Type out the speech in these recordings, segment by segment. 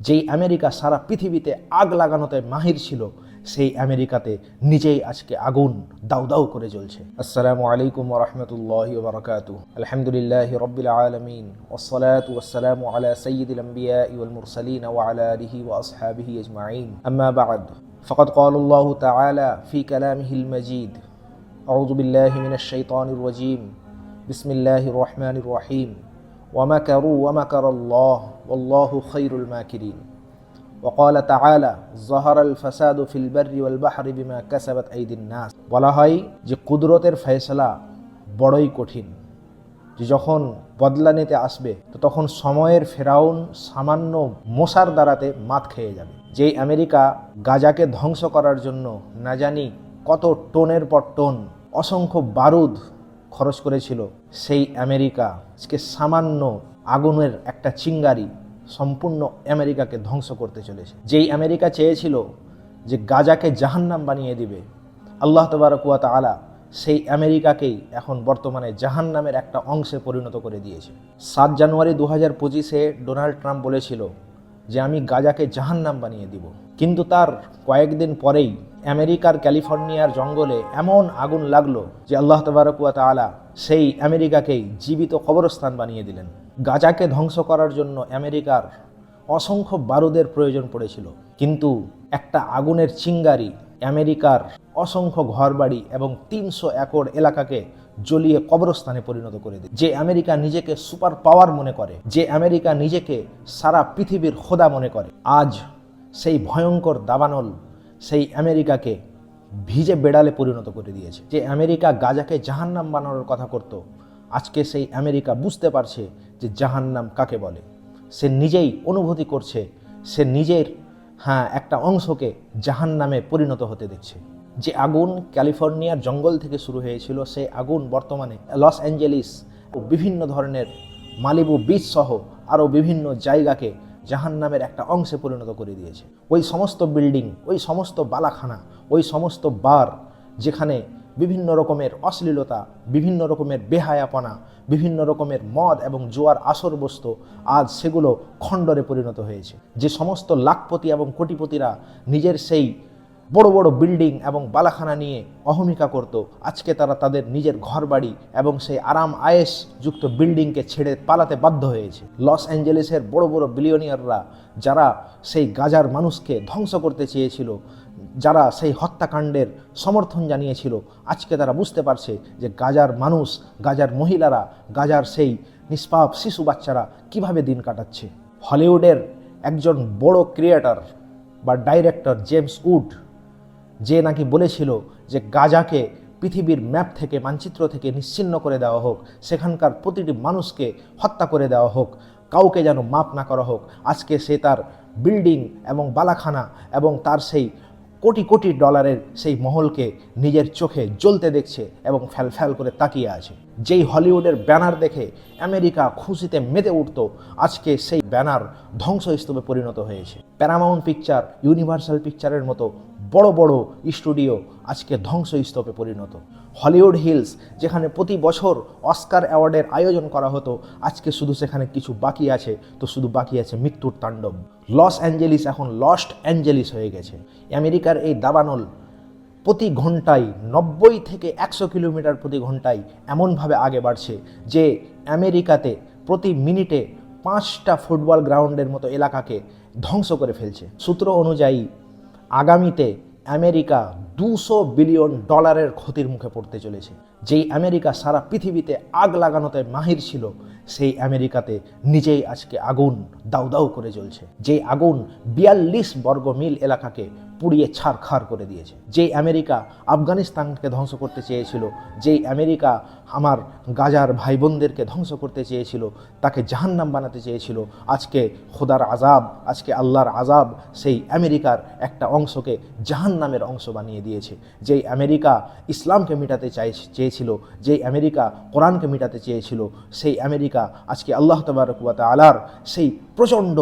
যেই আমেরিকা সারা পৃথিবীতে আগ লাগানোতে মাহির ছিল সেই আমেরিকাতে নিজেই আজকে আগুন দাউ দাউ করে জ্বলছে আসসালামু আলাইকুম রহমতুল্লাহ বরকাত আলহামদুলিল্লাহ রবিল আলমিন ওসলাত ওসালাম আলা সঈদুল আম্বিয়া ওয়াল মুরসালিন ওয়ালা আলিহি ওয়াসহাবিহি আজমাইন আম্মা বাদ فقد قال الله تعالى في كلامه المجيد أعوذ بالله من الشيطان الرجيم بسم الله الرحمن الرحيم ومكروا ومكر الله والله خير الماكرين وقال تعالى ظهر الفساد في البر والبحر بما كسبت أيدي الناس বলা হয় যে কুদরতের ফয়সলা বড়ই কঠিন যে যখন বদলা নিতে আসবে তো তখন সময়ের ফেরাউন সামান্য মশার দ্বারাতে মাত খেয়ে যাবে যেই আমেরিকা গাজাকে ধ্বংস করার জন্য না জানি কত টনের পর টন অসংখ্য বারুদ খরচ করেছিল সেই আমেরিকা। আজকে সামান্য আগুনের একটা চিঙ্গারি সম্পূর্ণ আমেরিকাকে ধ্বংস করতে চলেছে। যেই আমেরিকা চেয়েছিল যে গাজাকে জাহান্নাম বানিয়ে দিবে, আল্লাহ তবারকুয়াত আলা সেই আমেরিকাকেই এখন বর্তমানে জাহান্নামের একটা অংশে পরিণত করে দিয়েছে। সাত জানুয়ারি দু হাজার পঁচিশে ডোনাল্ড ট্রাম্প বলেছিল যে, আমি গাজাকে জাহান্নাম বানিয়ে দিব। কিন্তু তার কয়েকদিন পরেই আমেরিকার ক্যালিফোর্নিয়ার জঙ্গলে এমন আগুন লাগল যে আল্লাহ তবারকুয়া তালা সেই আমেরিকাকেই জীবিত কবরস্থান বানিয়ে দিলেন। গাজাকে ধ্বংস করার জন্য আমেরিকার অসংখ্য বারুদের প্রয়োজন পড়েছিল। কিন্তু একটা আগুনের চিঙ্গারি আমেরিকার অসংখ্য ঘরবাড়ি এবং তিনশো একর এলাকাকে জ্বলিয়ে কবরস্থানে পরিণত করে দেয় যে আমেরিকা নিজেকে সুপার পাওয়ার মনে করে, যে আমেরিকা নিজেকে সারা পৃথিবীর খোদা মনে করে, আজ সেই ভয়ঙ্কর দাবানল সেই আমেরিকাকে ভিজে বেড়ালে পরিণত করে দিয়েছে। যে আমেরিকা গাজাকে জাহান্নাম বানানোর কথা করত, আজকে সেই আমেরিকা বুঝতে পারছে যে জাহান্নাম কাকে বলে। সে নিজেই অনুভূতি করছে, সে নিজের হ্যাঁ একটা অংশকে জাহান্নামে পরিণত হতে দেখছে। যে আগুন ক্যালিফোর্নিয়ার জঙ্গল থেকে শুরু হয়েছিল সেই আগুন বর্তমানে লস অ্যাঞ্জেলিস ও বিভিন্ন ধরনের মালিবু বিচ সহ আরও বিভিন্ন জায়গাকে জাহান্নামের একটা অংশে পরিণত করে দিয়েছে। ওই সমস্ত বিল্ডিং, ওই সমস্ত বালাখানা, ওই সমস্ত বার যেখানে বিভিন্ন রকমের অশ্লীলতা, বিভিন্ন রকমের বেহায়াপনা, বিভিন্ন রকমের মদ এবং জোয়ার আসর বস্তু আজ সেগুলো খণ্ডরে পরিণত হয়েছে। যে সমস্ত লাখপতি এবং কোটিপতিরা নিজের সেই বড় বড় বিল্ডিং এবং বালাখানা নিয়ে অহমিকা করত। আজকে তারা তাদের নিজের ঘরবাড়ি এবং সেই আরাম আয়েস যুক্ত বিল্ডিংকে ছেড়ে পালাতে বাধ্য হয়েছে। লস অ্যাঞ্জেলেসের বড় বড় বিলিয়নিয়াররা যারা সেই গাজার মানুষকে ধ্বংস করতে চেয়েছিল, যারা সেই হত্যাকাণ্ডের সমর্থন জানিয়েছিল, আজকে তারা বুঝতে পারছে যে গাজার মানুষ, গাজার মহিলারা, গাজার সেই নিষ্পাপ শিশু বাচ্চারা কীভাবে দিন কাটাচ্ছে। হলিউডের একজন বড় ক্রিয়েটার বা ডাইরেক্টর জেমস উড যে নাকি বলেছিল যে গাজাকে পৃথিবীর ম্যাপ থেকে, মানচিত্র থেকে নিশ্চিন্ন করে দেওয়া হোক, সেখানকার প্রতিটি মানুষকে হত্যা করে দেওয়া হোক, কাউকে যেন মাপ না করা হোক, আজকে সে তার বিল্ডিং এবং বালাখানা এবং তার সেই কোটি কোটি ডলারের সেই মহলকে নিজের চোখে জ্বলতে দেখছে এবং ফ্যাল ফ্যাল করে তাকিয়ে আছে। যেই হলিউডের ব্যানার দেখে আমেরিকা খুশিতে মেতে উঠত, আজকে সেই ব্যানার ধ্বংসস্তূপে পরিণত হয়েছে। প্যারামাউন্ট পিকচার, ইউনিভার্সাল পিকচারের মতো বড় বড় স্টুডিও আজকে ধ্বংসস্তূপে পরিণত। হলিউড হিলস, যেখানে প্রতি বছর অস্কার অ্যাওয়ার্ডের আয়োজন করা হতো, আজকে শুধু সেখানে কিছু বাকি আছে, তো শুধু বাকি আছে মৃত্যুর তাণ্ডব। লস অ্যাঞ্জেলিস এখন লস্ট অ্যাঞ্জেলিস হয়ে গেছে। আমেরিকার এই দাবানল প্রতি ঘন্টায় নব্বই থেকে একশো কিলোমিটার প্রতি ঘন্টায় এমনভাবে আগে বাড়ছে, যে আমেরিকাতে প্রতি মিনিটে পাঁচটা ফুটবল গ্রাউন্ডের মতো এলাকাকে ধ্বংস করে ফেলছে। সূত্র অনুযায়ী, আগামীতে আমেরিকা দুশো বিলিয়ন ডলারের ক্ষতির মুখে পড়তে চলেছে। যেই আমেরিকা সারা পৃথিবীতে আগ লাগানোতে মাহির ছিল, সেই আমেরিকাতে নিজেই আজকে আগুন দাউ দাউ করে চলছে যেই আগুন বিয়াল্লিশ বর্গ মিল এলাকাকে পুড়িয়ে ছাড়খাড় করে দিয়েছে। যেই আমেরিকা আফগানিস্তানকে ধ্বংস করতে চেয়েছিল, যেই আমেরিকা আমার গাজার ভাই বোনদেরকে ধ্বংস করতে চেয়েছিল, তাকে জাহান্নাম বানাতে চেয়েছিল, আজকে খোদার আজাব আজকে আল্লাহর আজাব সেই আমেরিকার একটা অংশকে জাহান্নামের অংশ বানিয়ে দিয়েছে। যেই আমেরিকা ইসলামকে মেটাতে চাই চেয়েছিল, যেই আমেরিকা কোরআনকে মেটাতে চেয়েছিল, সেই আমেরিকা আজকে আল্লাহ তবরকুয়াত আলার সেই প্রচণ্ড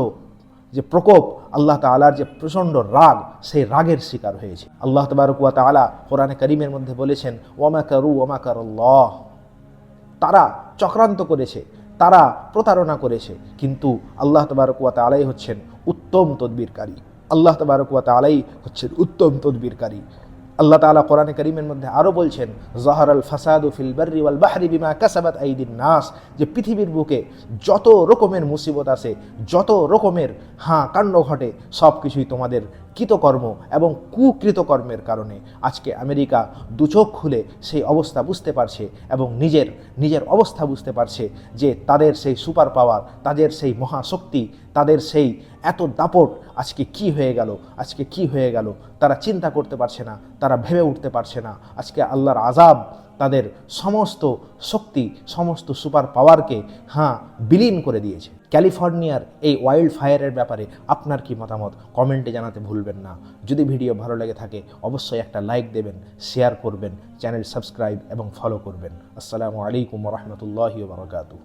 যে প্রকোপ, আল্লাহ তালার যে প্রচণ্ড রাগ, সেই রাগের শিকার হয়েছে। আল্লাহ তবরকুয়া তালা কোরআনে করিমের মধ্যে বলেছেন, ওমা কারু ওমা করল্লাহ। তারা চক্রান্ত করেছে, তারা প্রতারণা করেছে, কিন্তু আল্লাহ তবরকুয়া তালাই হচ্ছেন উত্তম তদবিরকারী। আল্লাহ তবরকুয়া তালাই হচ্ছেন উত্তম তদবিরকারী। আল্লাহ তালা কোরআনে করিমের মধ্যে আরও বলছেন জহর আল ফাসাদু ফিল বার্রি ওয়াল বাহরি বিমা কাসাবাত আইদিন নাস যে পৃথিবীর বুকে যত রকমের মুসিবত আছে, যত রকমের হাঁ কাণ্ড ঘটে সব কিছুই তোমাদের কৃতকর্ম এবং কুকৃতকর্মের কারণে আজকে আমেরিকা দুচোখ খুলে সেই অবস্থা বুঝতে পারছে এবং নিজের নিজের অবস্থা বুঝতে পারছে যে তাদের সেই সুপার পাওয়ার, তাদের সেই মহাশক্তি, তাদের সেই এত দাপট আজকে কি হয়ে গেল, আজকে কি হয়ে গেল, তারা চিন্তা করতে পারছে না, তারা ভেবে উঠতে পারছে না। আজকে আল্লাহর আজাব তাদের সমস্ত শক্তি, সমস্ত সুপার পাওয়ারকে হ্যাঁ বিলীন করে দিয়েছে। ক্যালিফোর্নিয়ার এই ওয়াইল্ড ফায়ারের ব্যাপারে আপনার কি মতামত? কমেন্টে জানাতে ভুলবেন না। যদি ভিডিও ভালো লেগে থাকে, অবশ্যই একটা লাইক দেবেন, শেয়ার করবেন, চ্যানেল সাবস্ক্রাইব এবং ফলো করবেন। আসসালামু আলাইকুম রহমতুল্লাহি বারকাতু